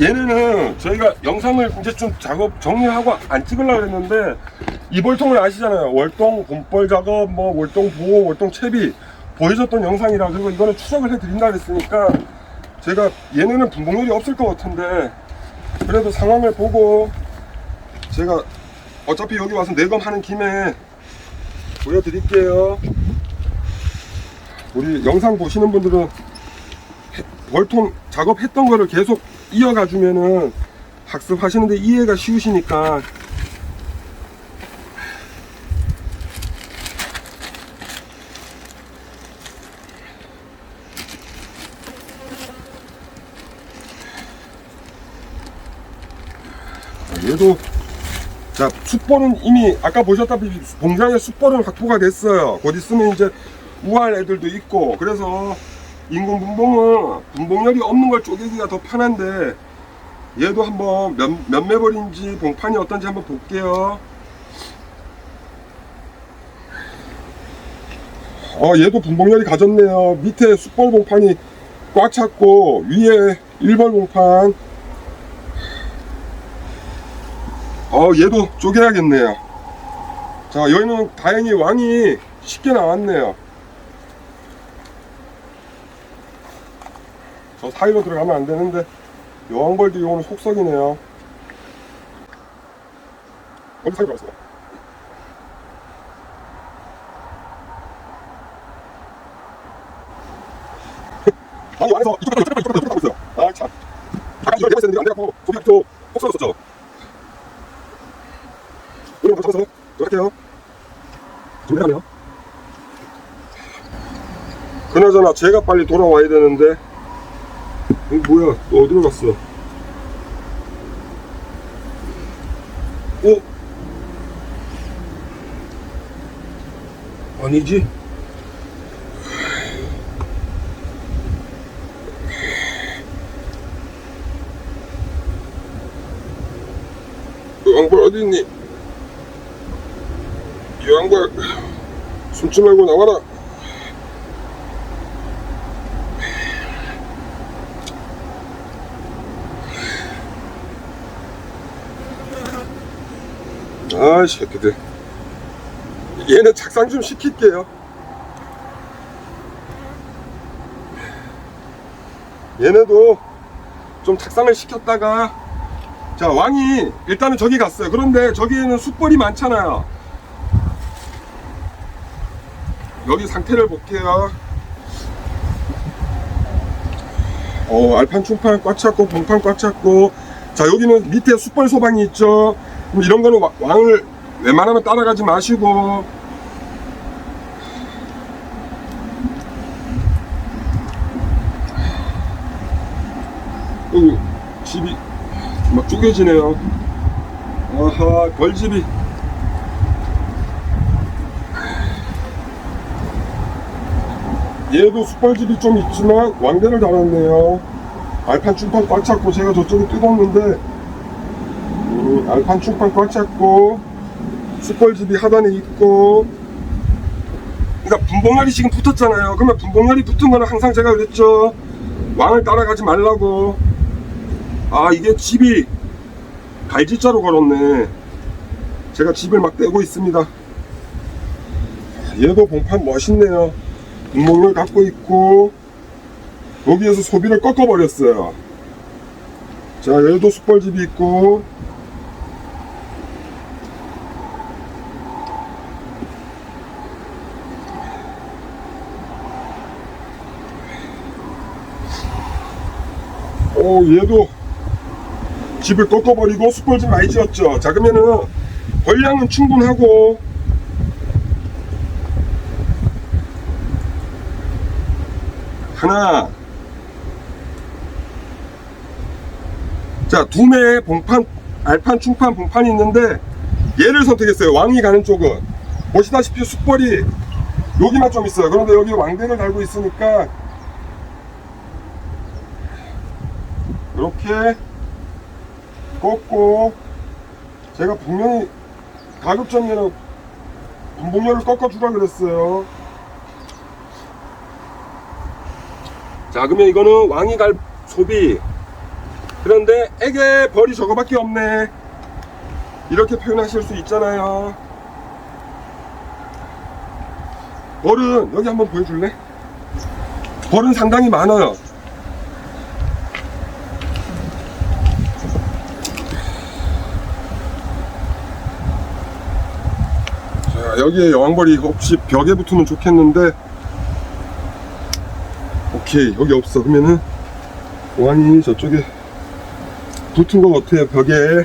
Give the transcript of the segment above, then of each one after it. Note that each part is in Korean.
얘네는 저희가 영상을 이제 좀 작업 정리하고 안 찍으려고 했는데 이볼통을 아시잖아요. 월동 봄벌 작업, 뭐 월동 보호, 월동 채비 보여줬던 영상이라 그리고 이거는 추적을 해드린다 그랬으니까 제가 얘네는 분봉률이 없을 것 같은데 그래도 상황을 보고 제가 어차피 여기 와서 내검하는 김에 보여드릴게요. 우리 영상 보시는 분들은 해- 벌통 작업했던 거를 계속 이어가 주면은 학습하시는데 이해가 쉬우시니까. 자, 얘도 자 숯벌은 이미 아까 보셨다시피 봉장의 숯벌은 확보가 됐어요. 곧 있으면 이제 우할 애들도 있고. 그래서 인공 분봉은 분봉열이 없는 걸 쪼개기가 더 편한데 얘도 한번 몇, 몇 매벌인지 봉판이 어떤지 한번 볼게요. 어 얘도 분봉열이 가졌네요. 밑에 숯벌 봉판이 꽉 찼고 위에 1벌 봉판. 어 얘도 쪼개야겠네요. 자 여기는 다행히 왕이 쉽게 나왔네요 저 사이로 들어가면 안 되는데 여왕벌도 이거는 속썩이네요. 어디 사이 들어갔어요? 아니 안에서 이쪽까지 이쪽까지 이쪽까지 이쪽까지 있어요. 아참. 아까 이걸 내가 했는데 안 돼갖고 소비가 또 속썩였었죠? 오늘 잡아서 들어갈게요. 준비하네요 그나저나 제가 빨리 돌아와야 되는데 이 뭐야 또 어디로 갔어 어? 아니지 여왕벌 어디 있니? 여왕벌 숨지 말고 나와라 아 새끼들. 얘는 착상 좀 시킬게요. 얘네도 좀 착상을 시켰다가 자 왕이 일단은 저기 갔어요. 그런데 저기에는 숯벌이 많잖아요. 여기 상태를 볼게요. 어 알판 충판 꽉 찼고 봉판 꽉 찼고. 자 여기는 밑에 숯벌 소방이 있죠 그럼 이런 거는 와- 왕을 웬만하면 따라가지 마시고 어, 집이 막 쪼개지네요. 아하, 벌집이. 얘도 숯벌집이 좀 있지만 왕대를 달았네요. 알판 충판 꽉 찼고 제가 저쪽에 뜯었는데 음, 알판 충판 꽉 찼고 숯벌집이 하단에 있고 그러니까 분봉열이 지금 붙었잖아요. 그러면 분봉열이 붙은 거는 항상 제가 그랬죠. 왕을 따라가지 말라고. 아 이게 집이 갈지자로 걸었네 제가 집을 막 떼고 있습니다 얘도 봉판 멋있네요 분목을 갖고 있고 여기에서 소비를 꺾어 버렸어요 자 얘도 숯벌집이 있고 오 얘도 집을 꺾어버리고 숯벌집 많이 지었죠. 자 그러면은 벌량은 충분하고 하나. 자 두매 봉판 알판 충판 봉판이 있는데 얘를 선택했어요. 왕이 가는 쪽은. 보시다시피 숯벌이 여기만 좀 있어요. 그런데 여기 왕대를 달고 있으니까 이렇게 꺾고 제가 분명히 가급적이면 분봉열을 꺾어주라 그랬어요. 자 그러면 이거는 왕이 갈 소비. 그런데 에게 벌이 저거밖에 없네. 이렇게 표현하실 수 있잖아요. 벌은 여기 한번 보여줄래? 벌은 상당히 많아요 자 여기에 여왕벌이 혹시 벽에 붙으면 좋겠는데 오케이 여기 없어. 그러면은 왕이 저쪽에 붙은 것 같아요 벽에.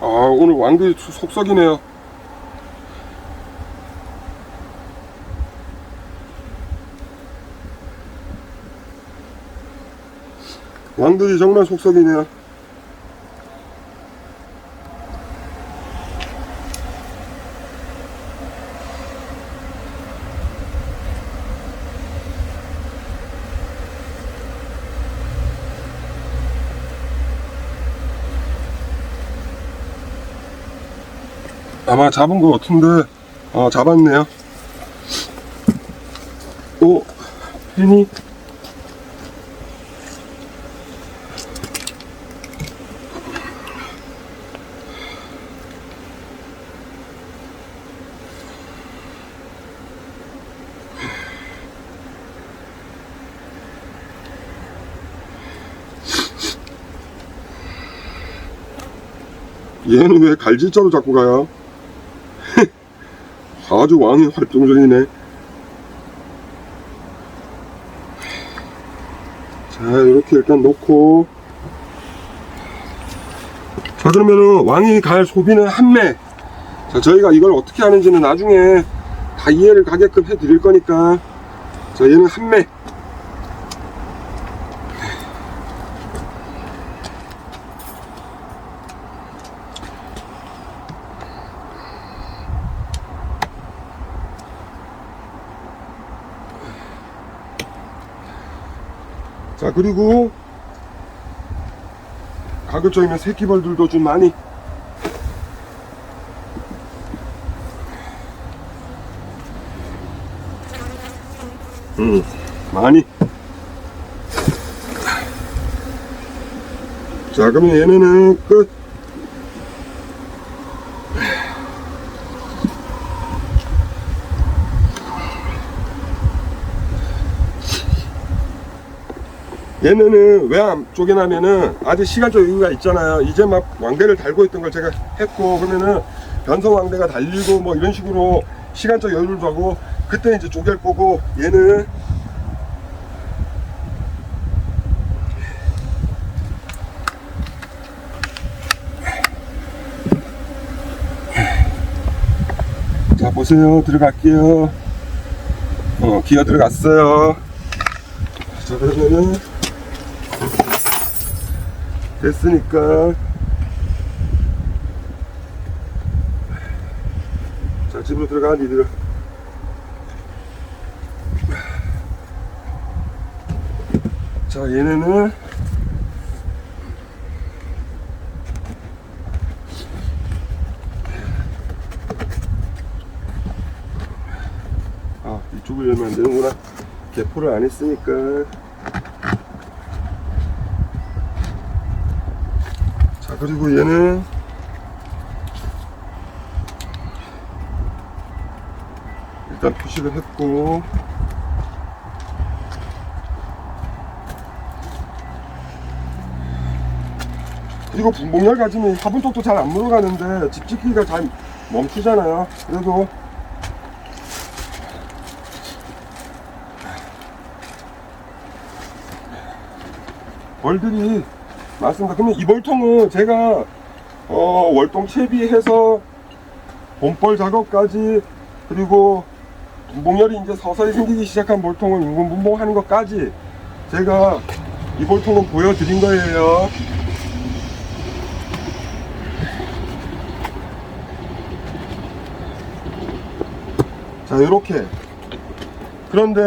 아 오늘 왕들이 속썩이네요 왕들이 정말 속썩이네요. 아마 잡은 것 같은데 어 잡았네요. 오 펜이 얘는 왜 갈질자로 잡고 가요? 아주 왕이 활동 중이네. 자, 이렇게 일단 놓고. 자, 그러면은 왕이 갈 소비는 한 매. 자, 저희가 이걸 어떻게 하는지는 나중에 다 이해를 가게끔 해 드릴 거니까. 자, 얘는 한 매. 자, 그리고 가급적이면 새끼벌들도 좀 많이. 음, 많이. 자 그러면 얘네는 끝 얘네는 왜 안 쪼개냐면은 아직 시간적 여유가 있잖아요. 이제 막 왕대를 달고 있던 걸 제가 했고 그러면은 변성 왕대가 달리고 뭐 이런 식으로 시간적 여유를 두고 그때 이제 쪼갤 거고 얘는 자 보세요. 들어갈게요. 어 기어 들어갔어요. 자 그러면은 됐으니까. 자 집으로 들어가 니들. 자 얘네는 아 이쪽을 열면 안 되는구나. 개포를 안 했으니까 그리고 얘는 일단 표시를 했고 그리고 분봉열 가지면 화분통도 잘 안 물어가는데 집 짓기가 잘 멈추잖아요. 그래도 벌들이 맞습니다. 그러면 이 벌통은 제가 어, 월동 채비해서 봄벌 작업까지 그리고 분봉열이 이제 서서히 생기기 시작한 벌통은 인공 분봉하는 것까지 제가 이 벌통은 보여드린 거예요. 자 이렇게 그런데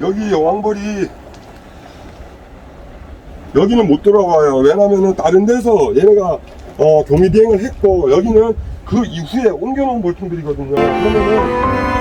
여기 여왕벌이 여기는 못 들어가요. 왜냐면은 다른 데서 얘네가 어, 경미 비행을 했고 여기는 그 이후에 옮겨놓은 볼통들이거든요. 그러면은